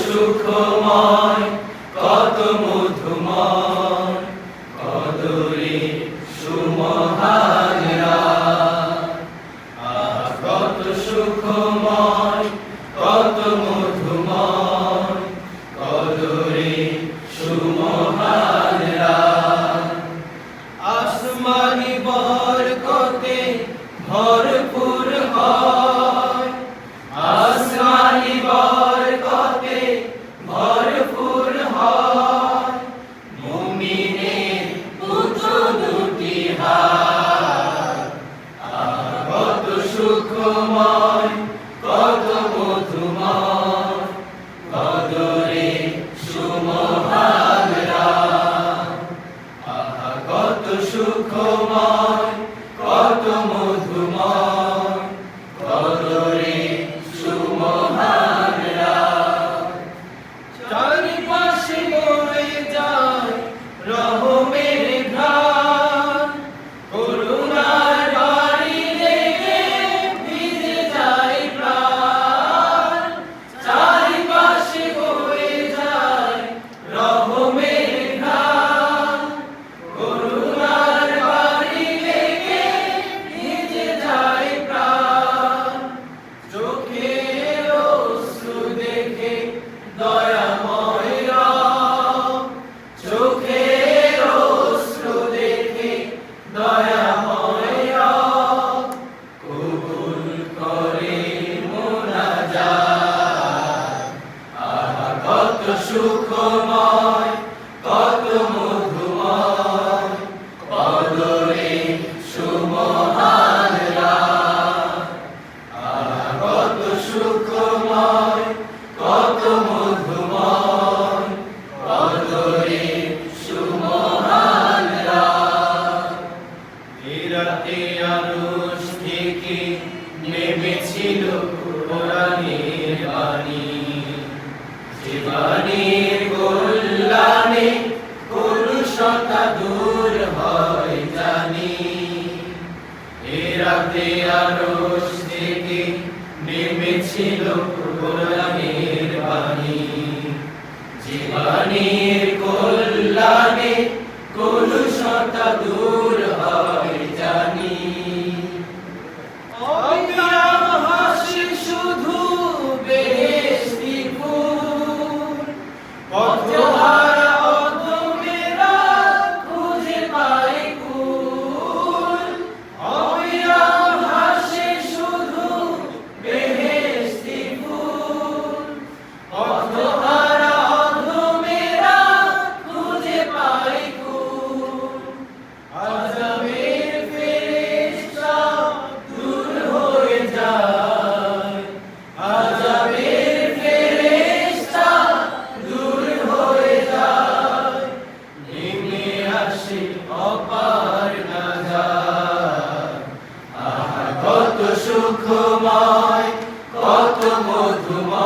সুখময় কত মধুময় কদরে সুমহারা কত সুখময় কত মধুময় কদরে সুমহারা আসমানি বরকতে ভরপুর 아, 버텨 আসে অপার আহা কত সুখময় কত মধুময়।